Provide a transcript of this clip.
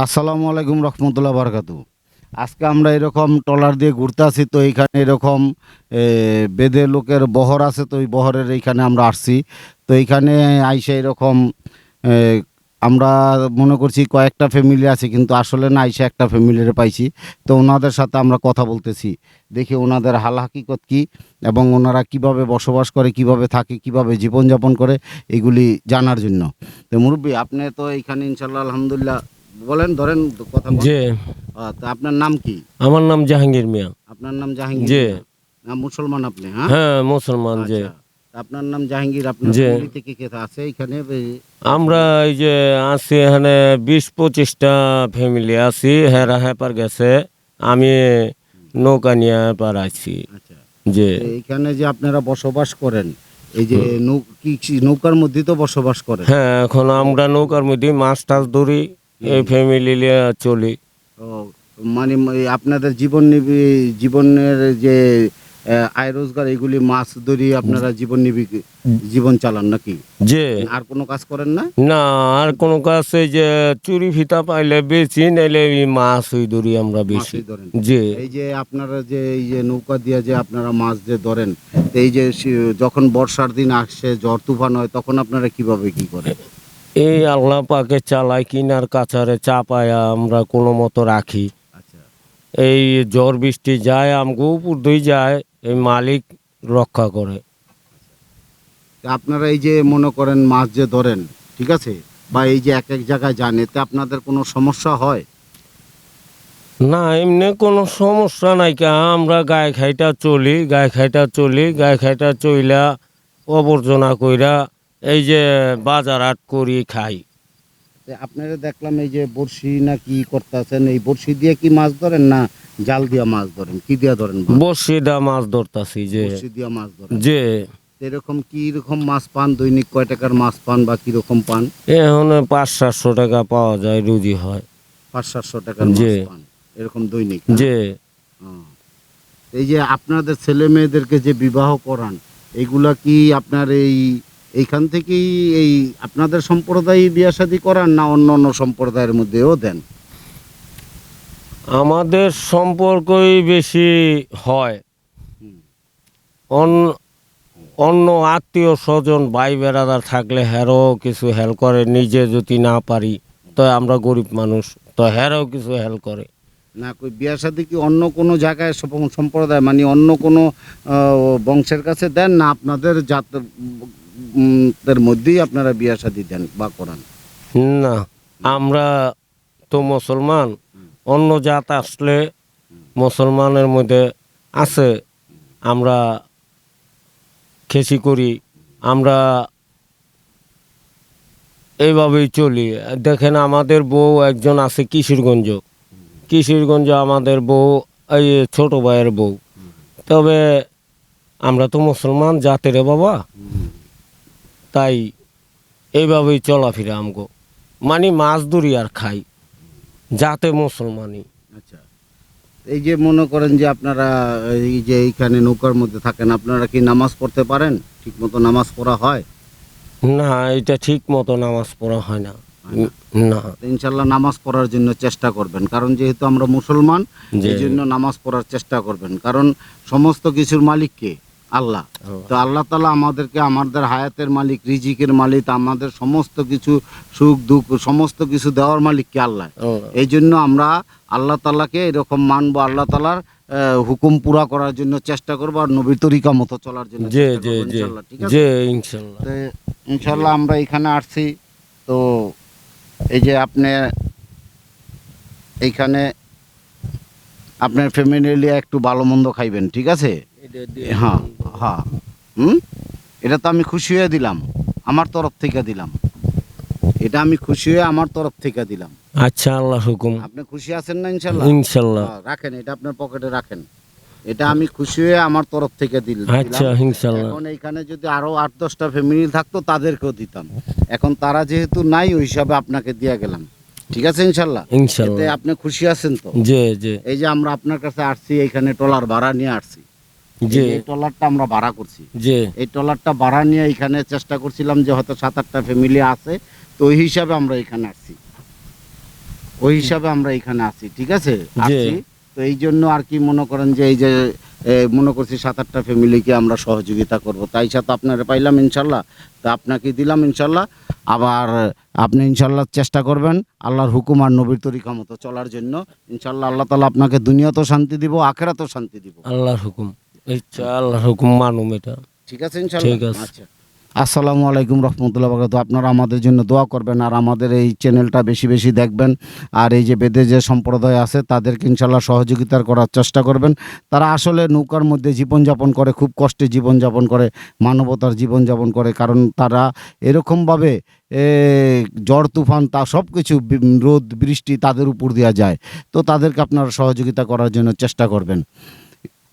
আসসালামু আলাইকুম রহমতুল্লাহ বারকাতু আজকে আমরা এরকম ট্রলার দিয়ে ঘুরতে আসি, তো এইখানে এরকম বেদে লোকের বহর আছে, তো ওই বহরের এইখানে আমরা আসছি। তো এইখানে আইসা এরকম আমরা মনে করছি কয়েকটা ফ্যামিলি আছে, কিন্তু আসলে না আইসা একটা ফ্যামিলির পাইছি। তো ওনাদের সাথে আমরা কথা বলতেছি। দেখি ওনাদের হাল হাকিকত কী এবং ওনারা কীভাবে বসবাস করে, কীভাবে থাকে, কীভাবে জীবনযাপন করে, এগুলি জানার জন্য। তো মুরব্বী, আপনি তো এইখানে ইনশাল্লাহ আলহামদুলিল্লাহ বলেন ধরেন কথা আহ, তা আপনার নাম কি? আমার নাম জাহাঙ্গীর মিয়া। আপনার নাম জাহাঙ্গীর যে না মুসলমান আপনি হ্যাঁ? হ্যাঁ মুসলমান যে আচ্ছা। আপনার নাম জাহাঙ্গীর আপনার family থেকে কে আছে এখানে আমরা এই যে আছি এখানে বিশ পঁচিশটা ফ্যামিলি আছি হেরা হেপার গেছে আমি নৌকা নিয়ে পার আছি। আচ্ছা। যে এখানে যে আপনারা বসবাস করেন এই যে নৌ- কি কি নৌকার মধ্যে তো বসবাস করেন। হ্যাঁ এখন আমরা নৌকার মধ্যে মাছ টাছ ধরি এই ফ্যামিলি নিয়ে চলি। মানে আপনাদের জীবন নিবি- জীবনের যে আয় রোজগার এগুলি মাছ ধরি আপনারা জীবন নিবি জীবন চালান নাকি? যে। আর কোনো কাজ করেন না? না আর কোনো কাজ এই যে চুরি ফিতা পাইলে বেশি নাইলে মাছ ওই ধরি আমরা বেশি। ধরেন। যে। এই যে আপনারা যে এই যে নৌকা দিয়ে যে আপনারা মাছ যে ধরেন এই যে যখন বর্ষার দিন আসে ঝড় তুফান হয় তখন আপনারা কীভাবে কি করেন? এই আল্লাহ পাকে চালাই কিনার কাছারে চাপায়া আমরা কোনো মতো রাখি। আচ্ছা। এই ঝড় বৃষ্টি যায় আমগো উপর দিয়ে যায় এই মালিক রক্ষা করে। তো আপনারা এই যে মনে করেন মাছ যে ধরেন ঠিক আছে? বা এই যে এক এক জায়গায় যান এতে আপনাদের কোনো সমস্যা হয়? না এমনি কোনো সমস্যা নাই কা। আমরা গায়ে খাইটা চলি গায়ে খাইটা চলি গায়ে খাইটা চইলা আবর্জনা কইরা এই যে বাজার হাট করি খাই। আপনারা দেখলাম এই যে বড়শি না কি করতেছেন এই বড়শি দিয়ে কি মাছ ধরেন না জাল দিয়া মাছ ধরেন? কি দিয়া ধরেন মাছ? বসিদা মাছ ধরতাছি যে। বড়শি দিয়া মাছ ধরেন? যে। এরকম কি রকম মাছ পান? দৈনিক কয় টাকার মাছ পান বা কি রকম পান? এখন পাঁচ সাতশো টাকা পাওয়া যায় রুজি হয়। পাঁচ সাতশো টাকার মাছ। পান? এরকম দৈনিক যে। এই যে আপনাদের ছেলে মেয়েদেরকে যে বিবাহ করান এগুলা কি আপনার এই এইখান থেকেই এই আপনাদের সম্প্রদায় বিয়া শাদী করান না অন্য অন্য সম্প্রদায়ের মধ্যেও দেন? আমাদের সম্পর্কই বেশি হয়। অন্য আত্মীয় স্বজন ভাই বেড়াদার থাকলে হ্যারও কিছু হেল্প করে নিজে যদি না পারি তো আমরা গরিব মানুষ তো হ্যারও কিছু হেল্প করে। না কই বিয়া শাদী কি অন্য কোনো জায়গায় সম্প্রদায় মানে অন্য কোনো বংশের কাছে দেন না আপনাদের জাত দের মধ্যেই আপনারা বিয়া শাদী দেন বা করান। না, আমরা তো মুসলমান, অন্য জাত আসলে মুসলমানের মধ্যে আছে। আমরা খেসি করি, আমরা এইভাবেই চলি। দেখেন, আমাদের বউ একজন আছে কিশোরগঞ্জ। কিশোরগঞ্জ আমাদের বউ, এই ছোট ভাইয়ের বউ। তবে আমরা তো মুসলমান জাতের বাবা। তাই এইভাবেই চলাফেরা আমগো। মানে মাছ ধরি আর খাই যাতে মুসলমানই। আচ্ছা এই যে মনে করেন যে আপনারা এই যে এইখানে নৌকার মধ্যে থাকেন আপনারা কি নামাজ পড়তে পারেন? ঠিক মতো নামাজ পড়া হয়? না এটা ঠিক মতো নামাজ পড়া হয় না। না? ইনশাল্লাহ নামাজ পড়ার জন্য চেষ্টা করবেন কারণ যেহেতু আমরা মুসলমান এই জন্য নামাজ পড়ার চেষ্টা করবেন। কারণ সমস্ত কিছুর মালিক কে? আল্লাহ। তো আল্লাহ তালা আমাদেরকে আমাদের হায়াতের মালিক রিজিকের মালিক আমাদের সমস্ত কিছু সুখ দুঃখ সমস্ত কিছু দেওয়ার মালিক কে আল্লাহ। এই জন্য আমরা আল্লাহ তালাকে এরকম মানবো আল্লাহ তালার হুকুম পুরা করার জন্য চেষ্টা করব আর নবীর তরিকা মতো চলার জন্য ইনশাল্লাহ আমরা এখানে আসছি। তো এই যে আপনি এইখানে আপনার ফ্যামিলি একটু ভালো মন্দ খাইবেন ঠিক আছে? হ্যাঁ হ্যাঁ। হুম? এটা তো আমি খুশি হয়ে দিলাম। আমার তরফ থেকে দিলাম। এটা আমি খুশি হয়ে আমার তরফ থেকে দিলাম। আচ্ছা আল্লাহ হুকুম। আপনি খুশি আছেন না ইনশাল্লাহ? ইনশাল্লাহ। হ্যাঁ, রাখেন এটা আপনার পকেটে রাখেন। এটা আমি খুশি হয়ে আমার তরফ থেকে দিল আচ্ছা দিলাম। ইনশাল্লাহ। এখন এইখানে যদি আরও আট দশটা ফ্যামিলি থাকতো তাদেরকেও দিতাম। এখন তারা যেহেতু নাই ওই হিসাবে আপনাকে দিয়ে গেলাম। ঠিক আছে ইনশাল্লাহ? এতে ইনশাল্লাহ আপনি খুশি আছেন তো? যে যে এই যে আমরা আপনার কাছে আসছি এখানে ট্রলার ভাড়া নিয়ে আসছি। যে এই ট্রলারটা আমরা ভাড়া করছি। যে এই ট্রলারটা ভাড়া নিয়ে এখানে চেষ্টা করছিলাম যে হয়তো সাত আটটা ফ্যামিলি আছে তো ওই হিসাবে আমরা এখানে আসছি। ওই হিসাবে আমরা এখানে ঠিক আছে? আসছি। তো এই জন্য আর কি মনে করেন যে এই যে মনে করছি সাত আটটা ফ্যামিলিকে আমরা সহযোগিতা করব। তাই সাথে আপনারা পাইলাম ইনশাল্লাহ। তো আপনাকে দিলাম ইনশাল্লাহ। আবার আপনি ইনশাল্লাহ চেষ্টা করবেন আল্লাহর হুকুম আর নবীর তরিকা মতো চলার জন্য। ইনশাল্লাহ আল্লাহ তালা আপনাকে দুনিয়াতেও শান্তি দিব আখেরাতেও শান্তি দিব। আল্লাহর হুকুম। ইচ্ছা আল্লাহর হুকুম মানুম এটা। ঠিক আছে ইনশাল্লাহ ঠিক আছে। আচ্ছা। আসসালামু আলাইকুম রহমতুল্লাহ বারকাত আপনারা আমাদের জন্য দোয়া করবেন আর আমাদের এই চ্যানেলটা বেশি বেশি দেখবেন। আর এই যে বেদে যে সম্প্রদায় আছে তাদেরকে ইনশাল্লাহ সহযোগিতার করার চেষ্টা করবেন। তারা আসলে নৌকার মধ্যে জীবনযাপন করে খুব কষ্টে জীবনযাপন করে মানবতার জীবনযাপন করে কারণ তারা এরকমভাবে এ, ঝড় তুফান তা সব কিছু রোদ বৃষ্টি তাদের উপর দেওয়া যায়। তো তাদেরকে আপনারা সহযোগিতা করার জন্য চেষ্টা করবেন।